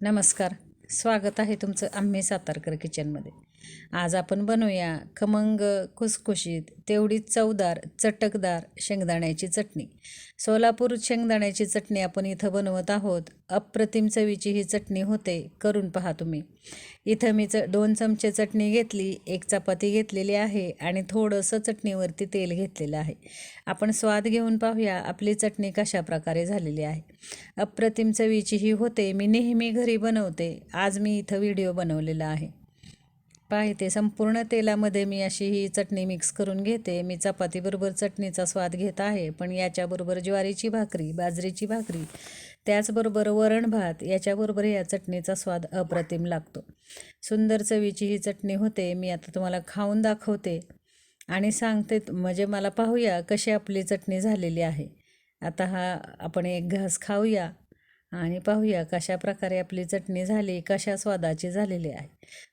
नमस्कार. स्वागत आहे तुमचं आम्ही सातारकर किचनमध्ये आज आपण बनवूया खमंग खुसखुशीत तेवढीच चवदार चटकदार शेंगदाण्याची चटणी. सोलापूर शेंगदाण्याची चटणी आपण इथं बनवत आहोत. अप्रतिम चवीची ही चटणी होते करून पहा तुम्ही. इथं मी च दोन चमचे चटणी घेतली एक चपाती घेतलेली आहे आणि थोडंसं चटणीवरती तेल घेतलेलं आहे. आपण स्वाद घेऊन पाहूया आपली चटणी कशा प्रकारे झालेली आहे. अप्रतिम चवीची ही होते मी नेहमी घरी बनवते. आज मी इथं व्हिडिओ बनवलेला आहे. पाहते. संपूर्ण तेलामध्ये मी अशी ही चटणी मिक्स करून घेते. मी चपातीबरोबर चटणीचा स्वाद घेत आहे. पण याच्याबरोबर ज्वारीची भाकरी बाजरीची भाकरी त्याचबरोबर वरण भात याच्याबरोबर या चटणीचा स्वाद अप्रतिम लागतो. सुंदर चवीची ही चटणी होते. मी आता तुम्हाला खाऊन दाखवते आणि सांगते म्हणजे मला पाहूया कशी आपली चटणी झालेली आहे. आता हा आपण एक घास खाऊया. आणि पाहूया कशा प्रकारे आपली चटणी झाली कशा स्वादाची झालेली आहे.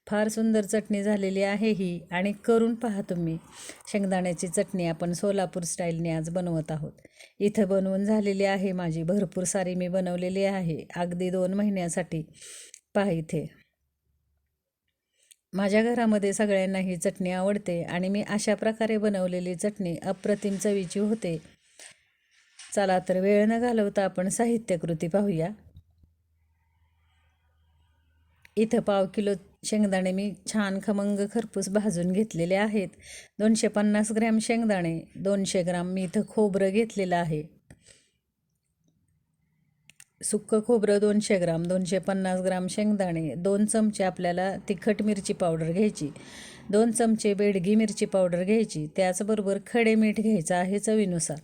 फार सुंदर चटणी झालेली आहे ही आणि करून पहा तुम्ही. शेंगदाण्याची चटणी आपण सोलापूर स्टाईलने आज बनवत आहोत. इथं बनवून झालेली आहे माझी भरपूर सारी मी बनवलेली आहे. अगदी दोन महिन्यासाठी पहा इथे. माझ्या घरामध्ये सगळ्यांना ही चटणी आवडते आणि मी अशा प्रकारे बनवलेली चटणी अप्रतिम चवीची होते. चला तर वेळ न घालवता आपण साहित्यकृती पाहूया. इथं पाव किलो शेंगदाणे मी छान खमंग खरपूस भाजून घेतलेले आहेत. दोनशे पन्नास ग्रॅम शेंगदाणे दोनशे ग्राम मी इथं खोबरं घेतलेलं आहे. सुक्कं खोबरं दोनशे ग्राम दोनशे पन्नास ग्राम शेंगदाणे दोन चमचे आपल्याला तिखट मिरची पावडर घ्यायची दोन चमचे बेडगी मिरची पावडर घ्यायची त्याचबरोबर खडे मीठ घ्यायचं आहे चवीनुसार.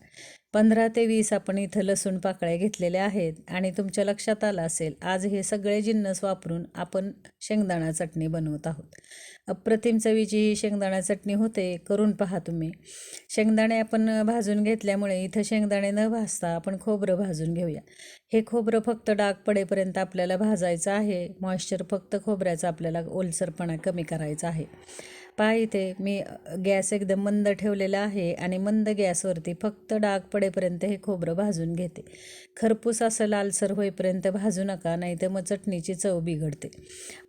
पंधरा ते वीस आपण इथं लसूण पाकळ्या घेतलेल्या आहेत आणि तुमच्या लक्षात आलं असेल आज हे सगळे जिन्नस वापरून आपण शेंगदाणा चटणी बनवत आहोत. अप्रतिम चवीची ही शेंगदाणा चटणी होते करून पहा तुम्ही. शेंगदाणे आपण भाजून घेतल्यामुळे इथं शेंगदाणे न भाजता आपण खोबरं भाजून घेऊया. हे खोबरं फक्त डाग पडेपर्यंत आपल्याला भाजायचं आहे. मॉइश्चर फक्त खोबऱ्याचा आपल्याला ओलसरपणा कमी करायचा आहे. पहा इथे. मी गॅस एकदम मंद ठेवलेला आहे आणि मंद गॅसवरती फक्त डाग पडेपर्यंत हे खोबरं भाजून घेते. खरपूस असं लालसर होईपर्यंत भाजू नका नाही तर मग चटणीची चव बिघडते.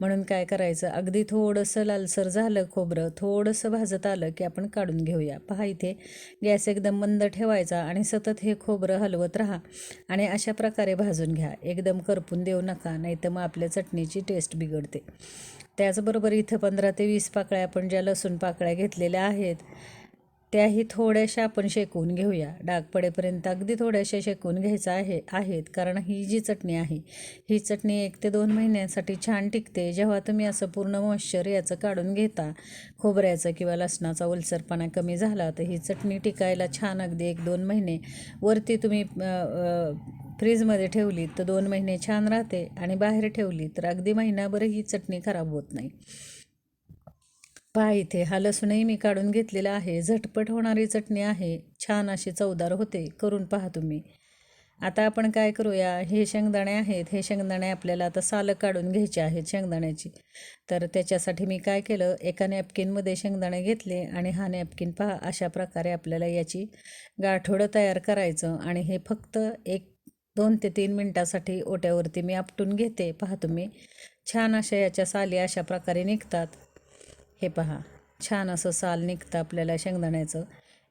म्हणून काय करायचं अगदी थोडंसं लालसर झालं खोबरं थोडंसं भाजत आलं की आपण काढून घेऊया. पहा इथे गॅस एकदम मंद ठेवायचा आणि सतत हे खोबरं हलवत राहा आणि अशा प्रकारे भाजून घ्या. एकदम करपून देऊ नका नाही तर मग आपल्या चटणीची टेस्ट बिघडते. त्याचबरोबर इथं पंधरा ते वीस पाकळ्या आपण ज्या लसूण पाकळ्या घेतलेल्या आहेत त्याही थोड्याशा आपण शेकवून घेऊया. डाग पडेपर्यंत अगदी थोड्याशा शेकवून घ्यायचं आहे आहेत. कारण ही जी चटणी आहे ही चटणी एक ते दोन महिन्यांसाठी छान टिकते. जेव्हा तुम्ही असं पूर्ण मॉइश्चर याचं काढून घेता खोबऱ्याचं किंवा लसणाचा ओलसरपणा कमी झाला तर ही चटणी टिकायला छान अगदी एक दोन महिने वरती तुम्ही फ्रीजमध्ये ठेवली तर दोन महिने छान राहते आणि बाहेर ठेवली तर अगदी महिनाभर ही चटणी खराब होत नाही. पहा इथे हा लसूणही मी काढून घेतलेला आहे. झटपट होणारी चटणी आहे. छान अशी चवदार होते. करून पहा तुम्ही. आता आपण काय करूया? हे शेंगदाणे आहेत. हे शेंगदाणे आपल्याला आता सालं काढून घ्यायचे आहेत शेंगदाण्याची. तर त्याच्यासाठी मी काय केलं? एका नॅपकिनमध्ये शेंगदाणे घेतले आणि हा नॅपकिन पहा अशा प्रकारे आपल्याला याची गाठोडं तयार करायचं आणि हे फक्त एक दोन ते तीन मिनटासाठी ओट्यावरती मी आपटून घेते. पहा तुम्ही. छान अशा याच्या साली अशा प्रकारे निघतात. हे पहा. छान असं साल निघतं आपल्याला शेंगदाण्याचं.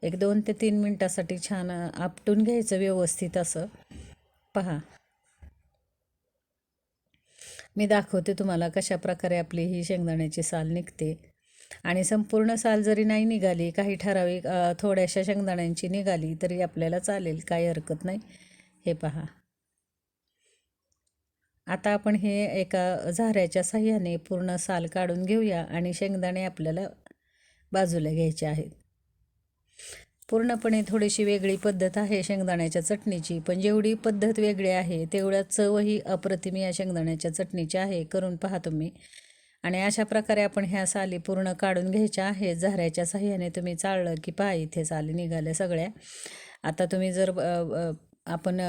एक दोन ते तीन मिनटासाठी छान आपटून घ्यायचं व्यवस्थित असं. पहा. मी दाखवते तुम्हाला कशा प्रकारे आपली ही शेंगदाण्याची साल निघते. आणि संपूर्ण साल जरी नाही निघाली काही ठराविक थोड्याशा शेंगदाण्यांची निघाली तरी आपल्याला चालेल. काही हरकत नाही. हे पहा. आता आपण हे एका झाऱ्याच्या साह्याने पूर्ण साल काढून घेऊया आणि शेंगदाणे आपल्याला बाजूला घ्यायचे आहेत. पूर्णपणे थोडीशी वेगळी पद्धत आहे शेंगदाण्याच्या चटणीची पण जेवढी पद्धत वेगळी आहे तेवढ्या चवही अप्रतिम या शेंगदाण्याच्या चटणीची आहे करून पहा तुम्ही. आणि अशा प्रकारे आपण ह्या साली पूर्ण काढून घ्यायच्या आहेत झाऱ्याच्या साह्याने तुम्ही चाळलं की पहा इथे साली निघाल्या सगळ्या. आता तुम्ही जर आपण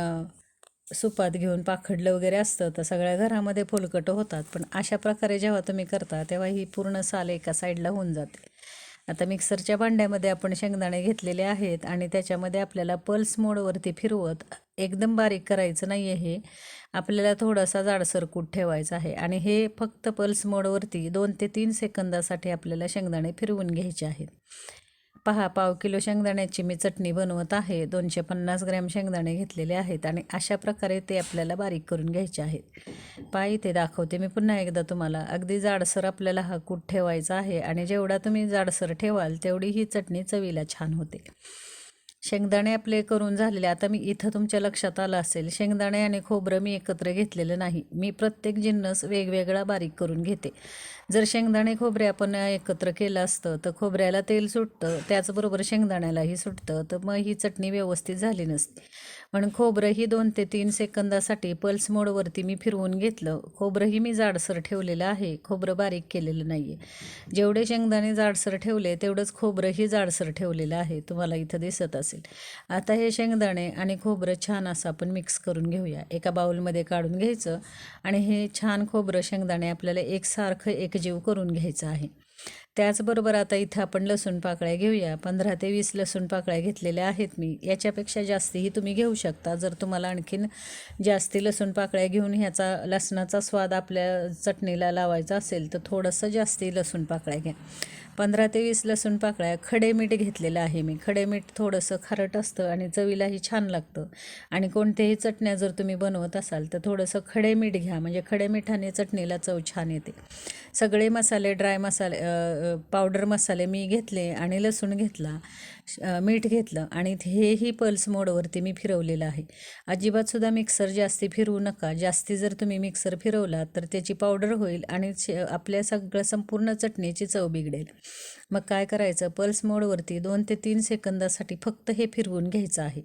सुपात घेऊन पाखडलं वगैरे असतं तर सगळ्या घरामध्ये फुलकटं होतात. पण अशा प्रकारे जेव्हा तुम्ही करता तेव्हा ही पूर्ण साल एका साईडला होऊन जाते. आता मिक्सरच्या भांड्यामध्ये आपण शेंगदाणे घेतलेले आहेत आणि त्याच्यामध्ये आपल्याला पल्स मोडवरती फिरवत एकदम बारीक करायचं नाही आहे हे. आपल्याला थोडासा जाडसर कूट ठेवायचा आहे आणि हे फक्त पल्स मोडवरती दोन ते तीन सेकंदासाठी आपल्याला शेंगदाणे फिरवून घ्यायचे आहेत. पहा पाव किलो शेंगदाण्याची मी चटणी बनवत आहे. दोनशे पन्नास ग्रॅम शेंगदाणे घेतलेले आहेत आणि अशा प्रकारे ते आपल्याला बारीक करून घ्यायचे आहेत. पाय इथे दाखवते मी पुन्हा एकदा तुम्हाला. अगदी जाडसर आपल्याला हा कूट ठेवायचा आहे आणि जेवढा तुम्ही जाडसर ठेवाल तेवढी ही चटणी चवीला छान होते. शेंगदाणे आपले करून झालेले. आता मी इथं तुमच्या लक्षात आलं असेल शेंगदाणे आणि खोबरं मी एकत्र घेतलेलं नाही. मी प्रत्येक जिन्नस वेगवेगळा बारीक करून घेते. जर शेंगदाणे खोबरे आपण एकत्र केलं असतं तर खोबऱ्याला तेल सुटतं त्याचबरोबर शेंगदाण्यालाही सुटतं तर मग ही चटणी व्यवस्थित झाली नसती. म्हणून खोबरंही दोन ते तीन सेकंदासाठी पल्स मोडवरती मी फिरवून घेतलं. खोबरंही मी जाडसर ठेवलेलं आहे. खोबरं बारीक केलेलं नाही आहे जेवढे शेंगदाणे जाडसर ठेवले तेवढंच खोबरंही जाडसर ठेवलेलं आहे. तुम्हाला इथं दिसत असेल. आता हे शेंगदाणे आणि खोबरं छान असं आपण मिक्स करून घेऊया. एका बाऊलमध्ये काढून घ्यायचं आणि हे छान खोबरं शेंगदाणे आपल्याला एकसारखं एकजीव करून घ्यायचं आहे. त्याचबरोबर आता इथं आपण लसूण पाकळ्या घेऊया. पंधरा ते वीस लसूण पाकळ्या घेतलेल्या आहेत मी. याच्यापेक्षा जास्तीही तुम्ही घेऊ शकता. जर तुम्हाला आणखीन जास्ती लसूण पाकळ्या घेऊन ह्याचा लसणाचा स्वाद आपल्या चटणीला लावायचा असेल तर थोडंसं जास्ती लसूण पाकळ्या घ्या. पंधरा ते वीस लसूण पाकळ्या खडे मीठ घेतलेलं आहे मी. खडे मीठ थोडंसं खारट असतं आणि चवीलाही छान लागतं. आणि कोणत्याही चटण्या जर तुम्ही बनवत असाल तर थोडंसं खडे मीठ घ्या. म्हणजे खडे मिठाने चटणीला चव छान येते. सगळे मसाले ड्राय मसाले पावडर मसाले मी घेतले आणि लसूण घेतला मीठ घेतलं आणि हेही पल्स मोडवरती मी फिरवलेलं आहे. अजिबातसुद्धा मिक्सर जास्ती फिरवू नका. जास्ती जर तुम्ही मिक्सर फिरवला तर त्याची पावडर होईल आणि आपल्या सगळं संपूर्ण चटणीची चव बिघडेल. मग काय करायचं? पल्स मोडवरती दोन ते तीन सेकंदासाठी फक्त हे फिरवून घ्यायचं आहे.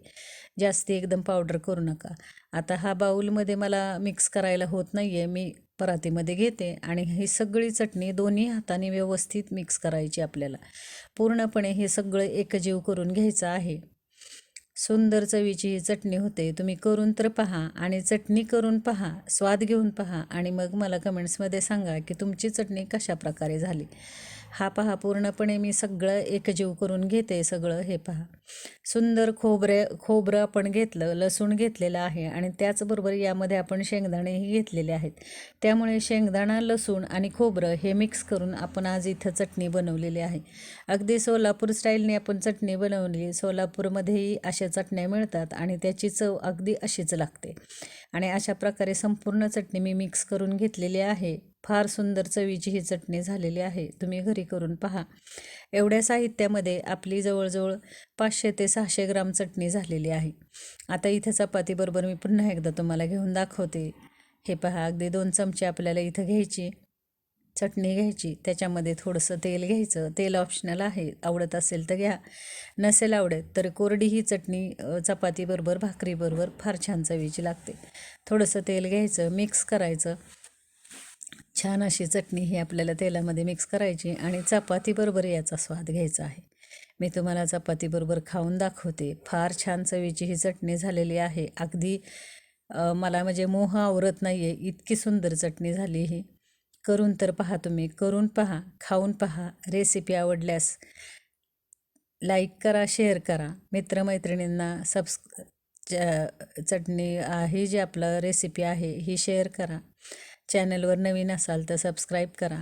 जास्ती एकदम पावडर करू नका. आता हा बाऊलमध्ये मला मिक्स करायला होत नाही आहे मी परातीमध्ये घेते आणि ही सगळी चटणी दोन्ही हाताने व्यवस्थित मिक्स करायची आपल्याला. पूर्णपणे हे सगळं एकजीव करून घ्यायचं आहे. सुंदर चवीची ही चटणी होते तुम्ही करून तर पहा आणि चटणी करून पहा स्वाद घेऊन पहा आणि मग मला कमेंट्समध्ये सांगा की तुमची चटणी कशा प्रकारे झाली. हा पहा पूर्णपणे मी सगळं एकजीव करून घेते सगळं हे पहा. सुंदर खोबरे खोबरं आपण घेतलं लसूण घेतलेलं आहे आणि त्याचबरोबर यामध्ये आपण शेंगदाणेही घेतलेले आहेत. त्यामुळे शेंगदाणा लसूण आणि खोबरं हे मिक्स करून आपण आज इथं चटणी बनवलेली आहे. अगदी सोलापूर स्टाईलने आपण चटणी बनवली सोलापूरमध्येही अशा चटण्या मिळतात आणि त्याची चव अगदी अशीच लागते. आणि अशा प्रकारे संपूर्ण चटणी मी मिक्स करून घेतलेली आहे. फार सुंदर चवीची ही चटणी झालेली आहे. तुम्ही घरी करून पहा. एवढ्या साहित्यामध्ये आपली जवळजवळ पाचशे ते सहाशे ग्राम चटणी झालेली आहे. आता इथं चपातीबरोबर मी पुन्हा एकदा तुम्हाला घेऊन दाखवते. हे पहा अगदी दोन चमचे आपल्याला इथं घ्यायची. चटणी घ्यायची. त्याच्यामध्ये थोडंसं तेल घ्यायचं. तेल ऑप्शनल आहे. आवडत असेल तर घ्या. नसेल आवडत तर कोरडी ही चटणी चपातीबरोबर भाकरीबरोबर फार छान चवीची लागते. थोडंसं तेल घ्यायचं मिक्स करायचं. छान अशी चटणी ही आपल्याला तेलामध्ये मिक्स करायची आणि चपातीबरोबर याचा स्वाद घ्यायचा आहे. मी तुम्हाला चपातीबरोबर खाऊन दाखवते. फार छान चवीची ही चटणी झालेली आहे. अगदी मला म्हणजे मोह आवरत नाही आहे इतकी सुंदर चटणी झाली ही. करून तर पहा तुम्ही. करून पहा खाऊन पहा. रेसिपी आवडल्यास लाईक करा शेअर करा. मित्रमैत्रिणींना सबस् चटणी ही जी आपलं रेसिपी आहे ही शेअर करा. चॅनलवर नवीन असाल तर सबस्क्राईब करा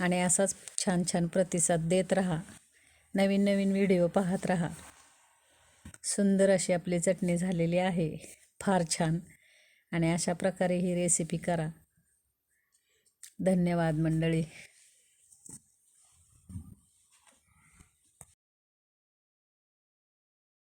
आणि असाच छान छान प्रतिसाद देत राहा. नवीन नवीन व्हिडिओ पाहत राहा. सुंदर अशी आपली चटणी झालेली आहे. फार छान. आणि अशा प्रकारे ही रेसिपी करा. धन्यवाद मंडळी.